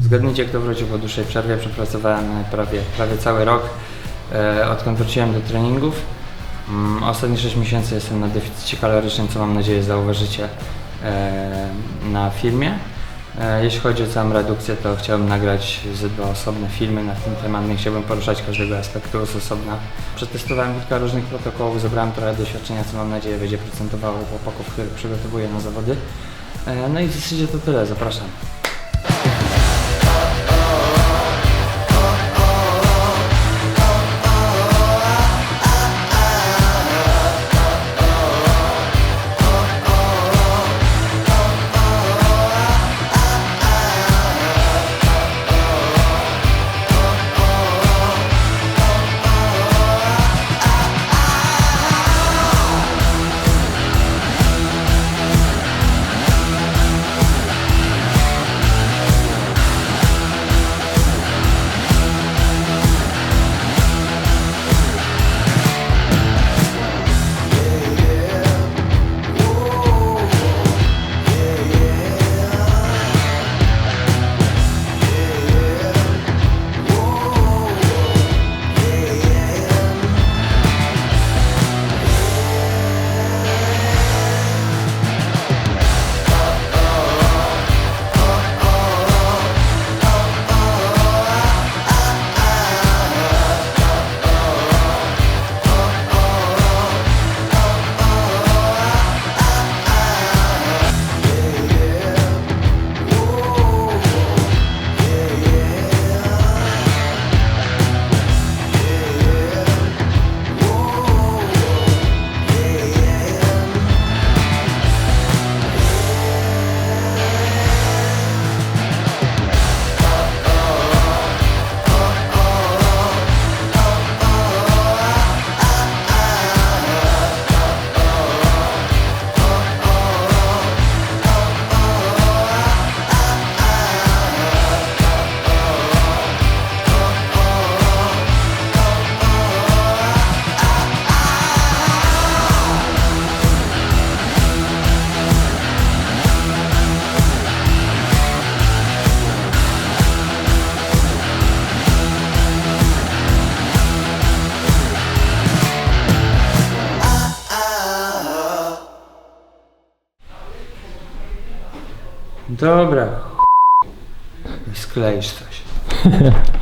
Zgadnijcie, kto wrócił po dłuższej przerwie. Przepracowałem prawie, prawie cały rok, e, odkąd wróciłem do treningów. Mm, ostatnie 6 miesięcy jestem na deficycie kalorycznym, co mam nadzieję zauważycie e, na filmie. E, jeśli chodzi o całą redukcję, to chciałbym nagrać ze dwa osobne filmy na ten temat. Nie chciałbym poruszać każdego aspektu z osobna. Przetestowałem kilka różnych protokołów, zebrałem trochę doświadczenia, co mam nadzieję będzie procentowało chłopaków, których przygotowuję na zawody. E, no i w zasadzie to tyle, zapraszam. Dobra. ch- Skleisz coś.